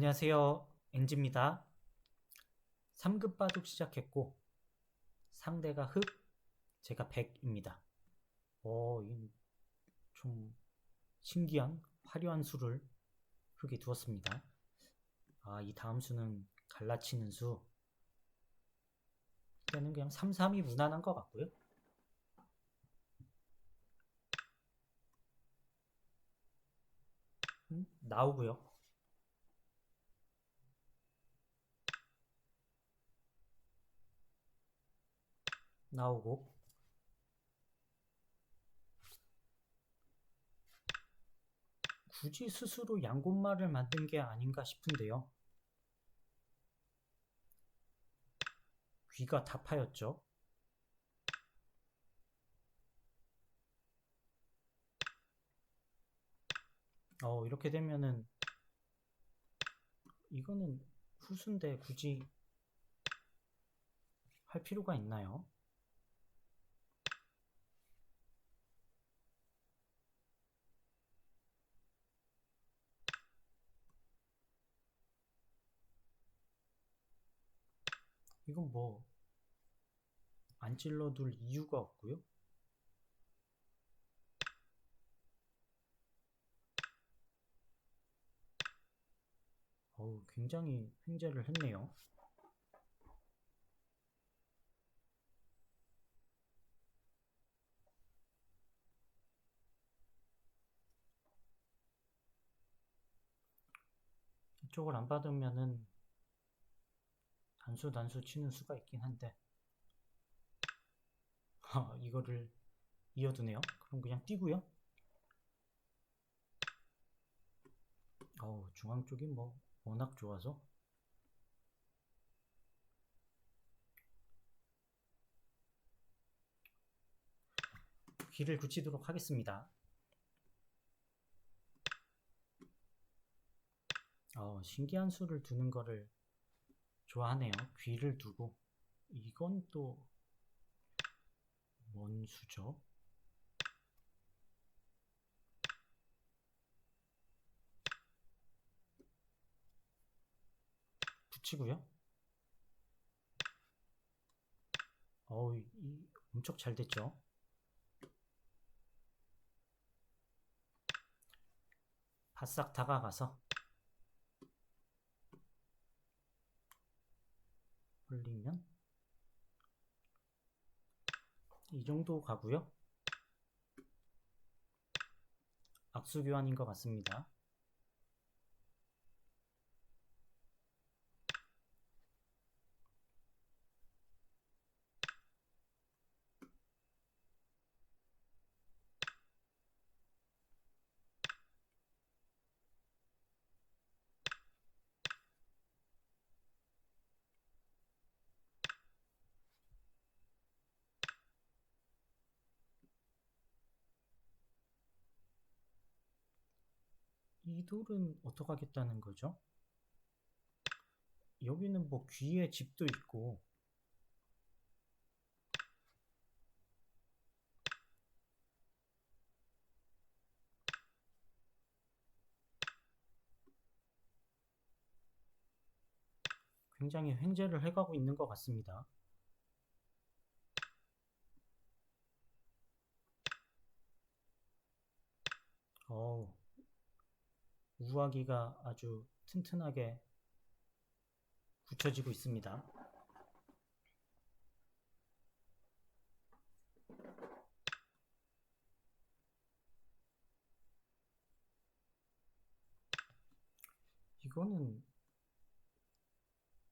안녕하세요. 엔지입니다. 3급 바둑 시작했고 상대가 흑, 제가 백입니다. 어, 이좀 신기한 화려한 수를 흑에 두었습니다. 아, 이 다음 수는 갈라치는 수. 일단은 그냥 3, 3이 무난한 것 같고요. 음, 나오고요. 나오고 굳이 스스로 양곤말을 만든 게 아닌가 싶은데요. 귀가 다 파였죠. 어, 이렇게 되면은 이거는 후수인데 굳이 할 필요가 있나요? 이건 뭐 안 찔러둘 이유가 없고요. 어우, 굉장히 횡재를 했네요. 이쪽을 안 받으면은 단수 단수 치는 수가 있긴 한데 아, 이거를 이어두네요. 그럼 그냥 뛰고요. 어우, 중앙 쪽이 뭐 워낙 좋아서 귀를 굳히도록 하겠습니다. 어, 신기한 수를 두는 거를 좋아하네요. 귀를 두고 이건 또 뭔 수죠? 붙이고요. 어우, 이 엄청 잘 됐죠? 바싹 다가가서 올리면 이 정도 가고요. 악수 교환인 것 같습니다. 이 돌은 어떻게 하겠다는 거죠? 여기는 뭐 귀에 집도 있고 굉장히 횡재를 해가고 있는 것 같습니다. 어우, 우아기가 아주 튼튼하게 붙여지고 있습니다. 이거는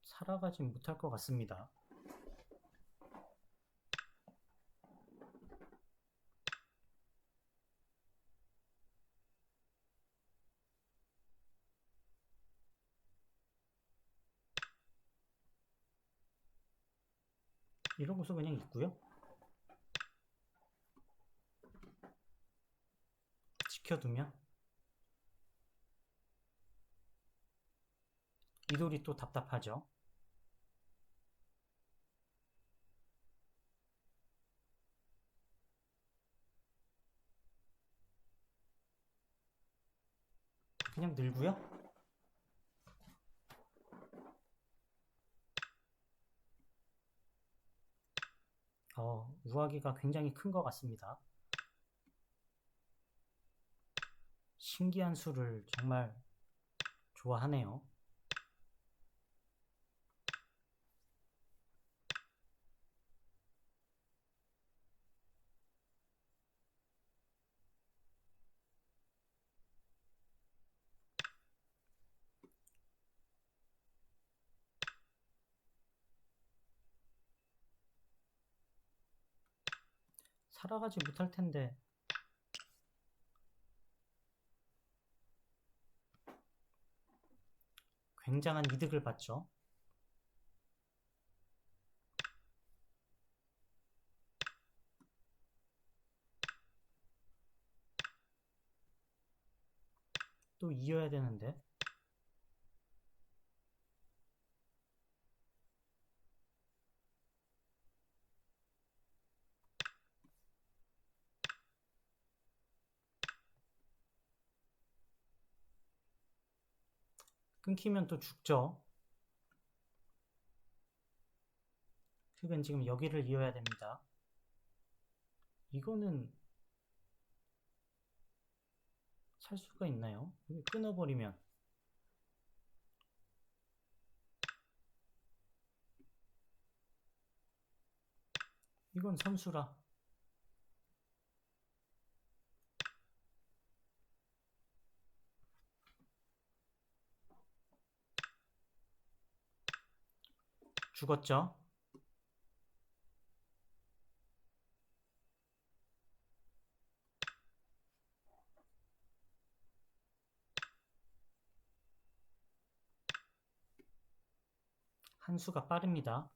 살아가진 못할 것 같습니다. 곳은 그냥 있고요. 지켜두면 이 돌이 또 답답하죠. 그냥 늘고요. 저 우아기가 굉장히 큰 것 같습니다. 신기한 수를 정말 좋아하네요. 살아가지 못할 텐데 굉장한 이득을 받죠. 또 이어야 되는데 끊기면 또 죽죠. 흑은 지금 여기를 이어야 됩니다. 이거는 살 수가 있나요? 끊어버리면 이건 선수라 죽었죠? 한 수가 빠릅니다.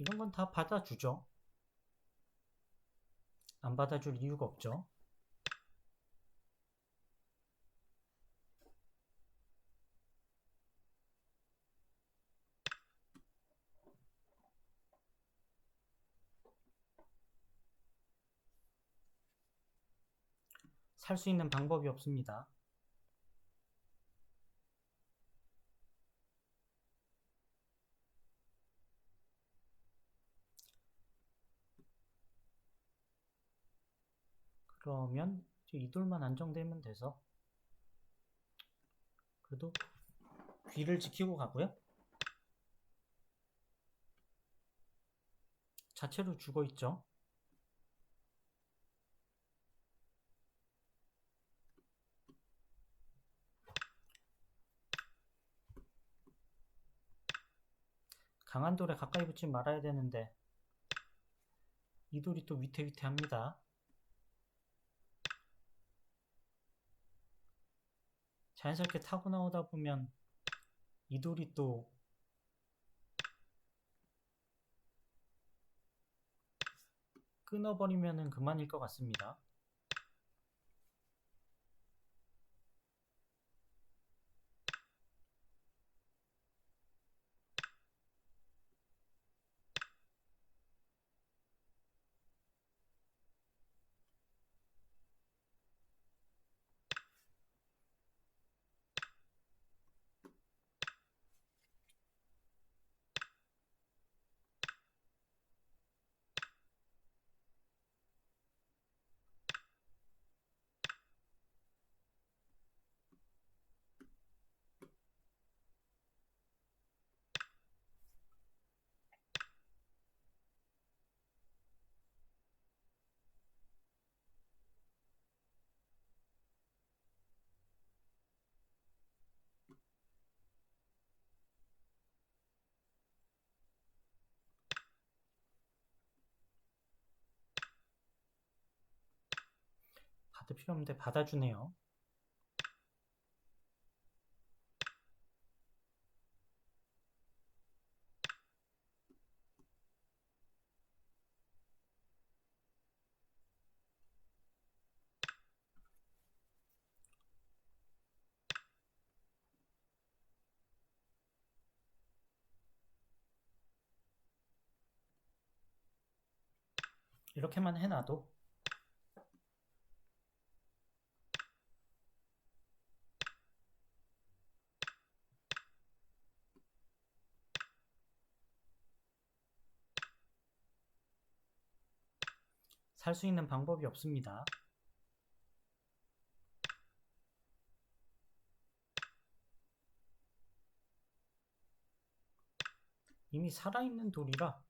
이런 건 다 받아주죠. 안 받아줄 이유가 없죠. 살 수 있는 방법이 없습니다. 그러면 이 돌만 안정되면 돼서 그래도 귀를 지키고 가고요. 자체로 죽어 있죠. 강한 돌에 가까이 붙지 말아야 되는데 이 돌이 또 위태위태합니다. 자연스럽게 타고 나오다 보면 이 돌이 또 끊어버리면 그만일 것 같습니다. 카드 필요 없는데 받아주네요. 이렇게만 해놔도 살 수 있는 방법이 없습니다. 이미 살아있는 돌이라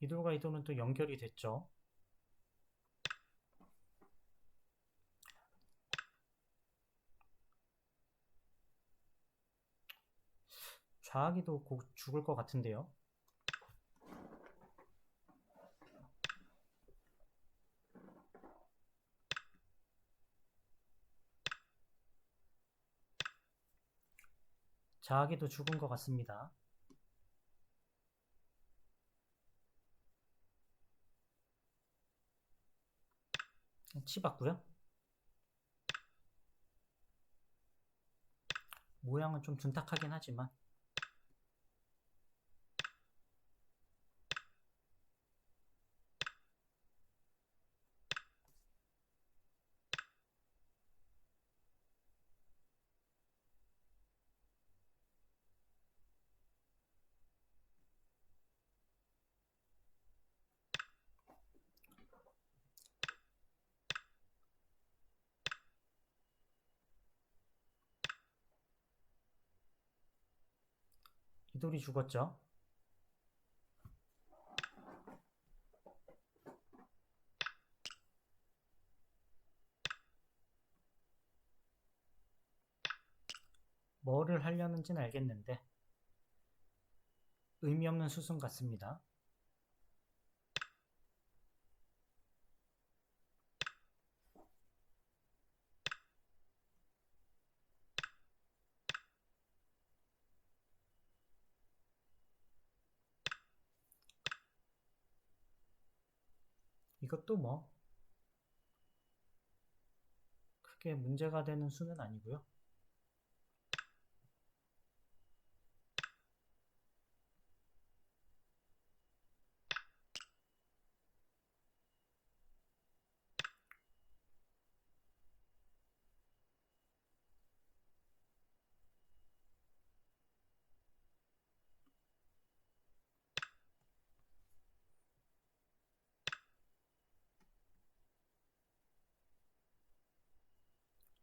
이 돌과 이 돌은 또 연결이 됐죠. 좌악이도 곧 죽을 것 같은데요. 자아기도 죽은 것 같습니다. 치봤고요. 모양은 좀 둔탁하긴 하지만 이 돌이 죽었죠. 뭐를 하려는지는 알겠는데 의미 없는 수순 같습니다. 이것도 뭐 크게 문제가 되는 수는 아니고요.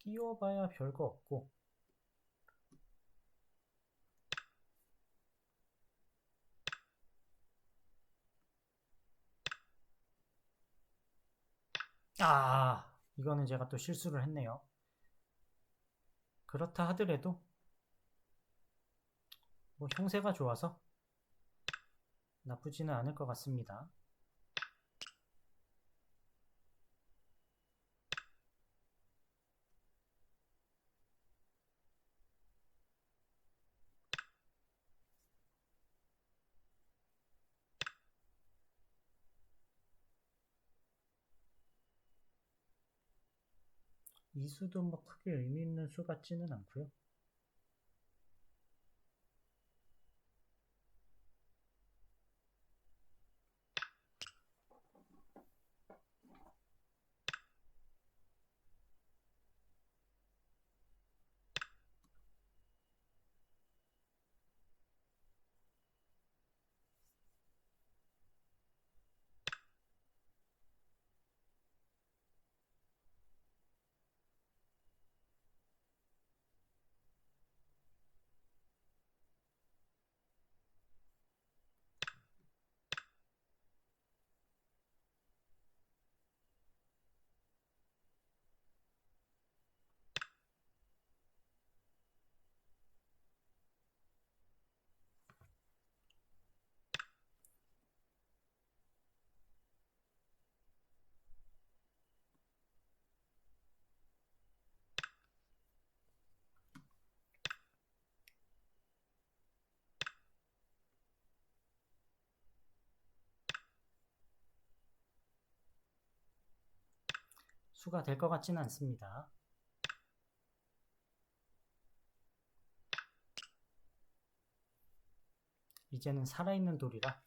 끼워봐야 별거 없고. 아 이거는 제가 또 실수를 했네요. 그렇다 하더라도 뭐 형세가 좋아서 나쁘지는 않을 것 같습니다 이 수도 뭐 크게 의미 있는 수 같지는 않고요. 수가 될 것 같지는 않습니다. 이제는 살아있는 돌이라.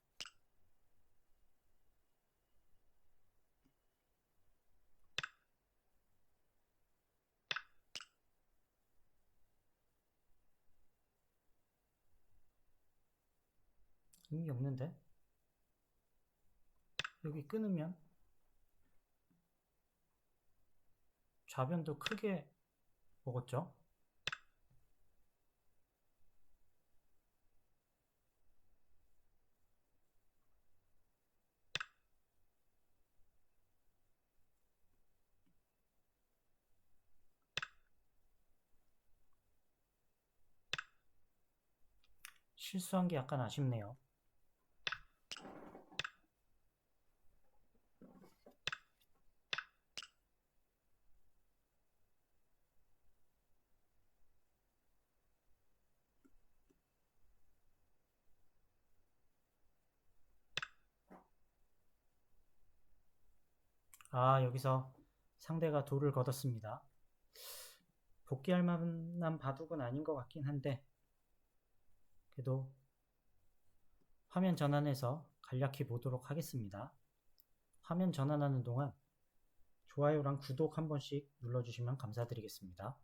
의미 없는데? 여기 끊으면? 좌변도 크게 먹었죠? 실수한 게 약간 아쉽네요. 아, 여기서 상대가 돌을 걷었습니다. 복귀할 만한 바둑은 아닌 것 같긴 한데, 그래도 화면 전환해서 간략히 보도록 하겠습니다. 화면 전환하는 동안 좋아요랑 구독 한 번씩 눌러주시면 감사드리겠습니다.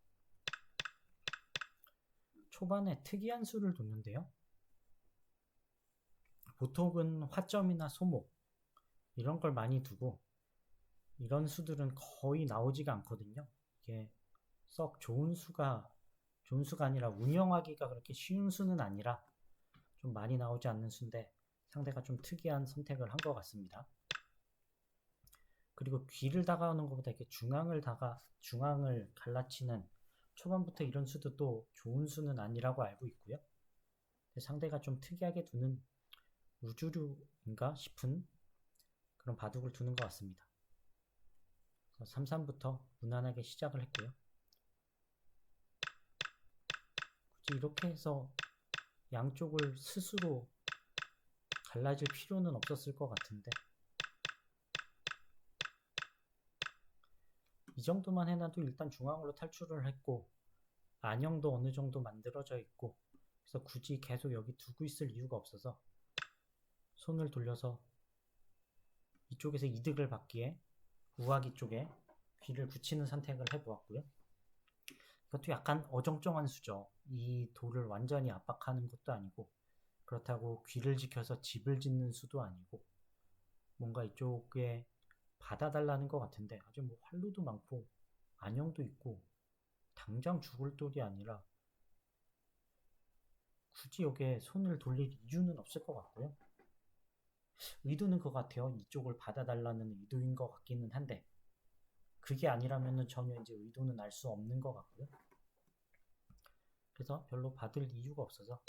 초반에 특이한 수를 뒀는데요. 보통은 화점이나 소목 이런 걸 많이 두고 이런 수들은 거의 나오지가 않거든요. 이게 썩 좋은 수가 좋은 수가 아니라 운영하기가 그렇게 쉬운 수는 아니라 좀 많이 나오지 않는 수인데 상대가 좀 특이한 선택을 한 것 같습니다. 그리고 귀를 다가오는 것보다 이렇게 중앙을 다가 중앙을 갈라치는 초반부터 이런 수도 또 좋은 수는 아니라고 알고 있고요. 상대가 좀 특이하게 두는 우주류인가 싶은 그런 바둑을 두는 것 같습니다. 3-3부터 무난하게 시작을 했고요. 굳이 이렇게 해서 양쪽을 스스로 갈라질 필요는 없었을 것 같은데 이 정도만 해놔도 일단 중앙으로 탈출을 했고 안형도 어느 정도 만들어져 있고 그래서 굳이 계속 여기 두고 있을 이유가 없어서 손을 돌려서 이쪽에서 이득을 받기에 우아기 쪽에 귀를 붙이는 선택을 해보았고요. 이것도 약간 어정쩡한 수죠. 이 돌을 완전히 압박하는 것도 아니고 그렇다고 귀를 지켜서 집을 짓는 수도 아니고 뭔가 이쪽에 받아달라는 것 같은데 아주 뭐 활로도 많고 안형도 있고 당장 죽을 돌이 아니라 굳이 여기에 손을 돌릴 이유는 없을 것 같고요. 의도는 것 같아요. 이쪽을 받아달라는 의도인 것 같기는 한데 그게 아니라면 전혀 이제 의도는 알 수 없는 것 같고요. 그래서 별로 받을 이유가 없어서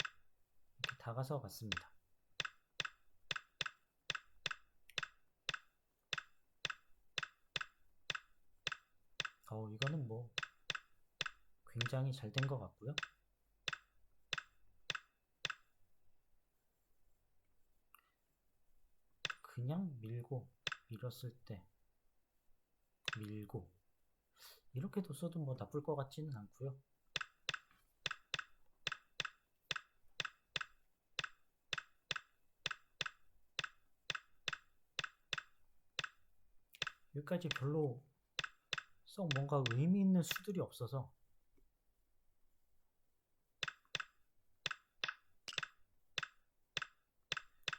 이렇게 다가서 봤습니다. 어, 이거는 뭐 굉장히 잘 된 것 같고요. 그냥 밀고 밀었을 때 밀고 이렇게 뒀어도 뭐 나쁠 것 같지는 않고요. 여기까지 별로 썩 뭔가 의미 있는 수들이 없어서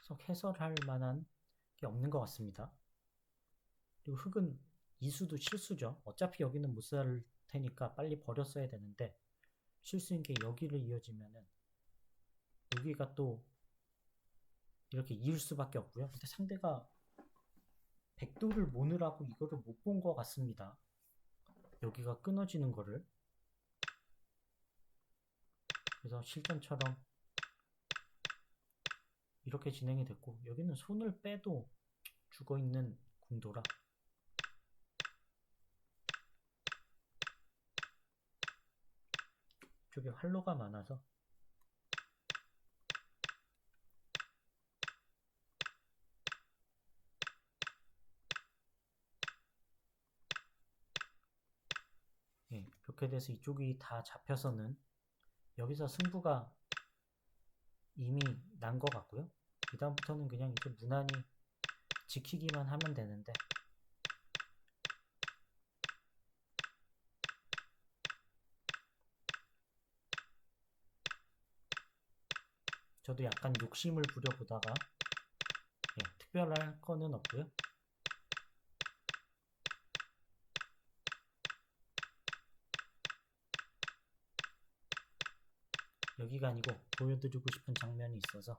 썩 해설할 만한 게 없는 것 같습니다. 그리고 흙은 이수도 실수죠. 어차피 여기는 못 살 테니까 빨리 버렸어야 되는데 실수인 게 여기를 이어지면은 여기가 또 이렇게 이을 수밖에 없고요. 근데 상대가 백도를 모느라고 이거를 못 본 것 같습니다. 여기가 끊어지는 거를. 그래서 실전처럼 이렇게 진행이 됐고 여기는 손을 빼도 죽어 있는 궁도라. 쪽에 활로가 많아서. 예, 이렇게 돼서 이쪽이 다 잡혀서는 여기서 승부가 이미 난 것 같고요. 이 다음부터는 그냥 이제 무난히 지키기만 하면 되는데 저도 약간 욕심을 부려보다가 예, 특별할 거는 없고요. 여기가 아니고 보여드리고 싶은 장면이 있어서.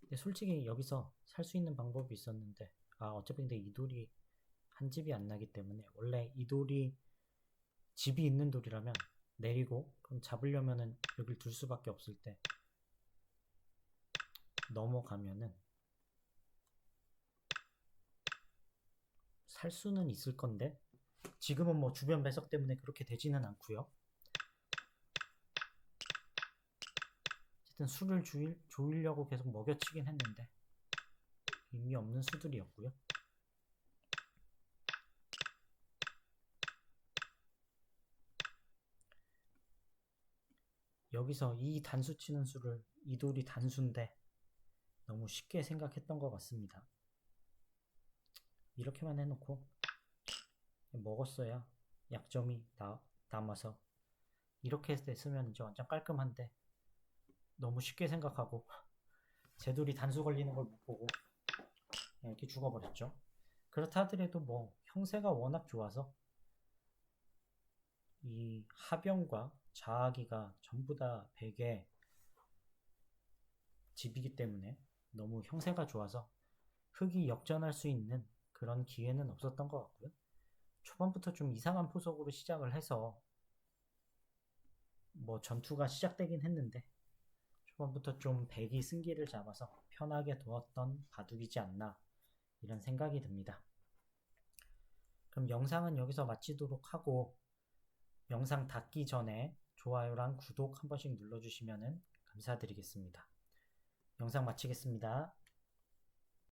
근데 솔직히 여기서 살 수 있는 방법이 있었는데 아 어차피 근데 이 돌이 한 집이 안 나기 때문에 원래 이 돌이 집이 있는 돌이라면 내리고 그럼 잡으려면은 여길 둘 수밖에 없을 때 넘어가면은 살 수는 있을 건데 지금은 뭐 주변 배석 때문에 그렇게 되지는 않고요. 어쨌든 수를 주일, 조이려고 계속 먹여치긴 했는데 의미 없는 수들이었고요. 여기서 이 단수 치는 수를 이 돌이 단수인데 너무 쉽게 생각했던 것 같습니다. 이렇게만 해놓고 먹었어야 약점이 나, 남아서 이렇게 됐으면 이제 완전 깔끔한데 너무 쉽게 생각하고 제 돌이 단수 걸리는 걸 못 보고 그냥 이렇게 죽어버렸죠. 그렇다 하더라도 뭐 형세가 워낙 좋아서 이 하병과 자아기가 전부 다 백의 집이기 때문에 너무 형세가 좋아서 흑이 역전할 수 있는 그런 기회는 없었던 것 같고요. 초반부터 좀 이상한 포석으로 시작을 해서 뭐 전투가 시작되긴 했는데 초반부터 좀 백이 승기를 잡아서 편하게 두었던 바둑이지 않나 이런 생각이 듭니다. 그럼 영상은 여기서 마치도록 하고 영상 닫기 전에 좋아요랑 구독 한 번씩 눌러주시면 감사드리겠습니다. 영상 마치겠습니다.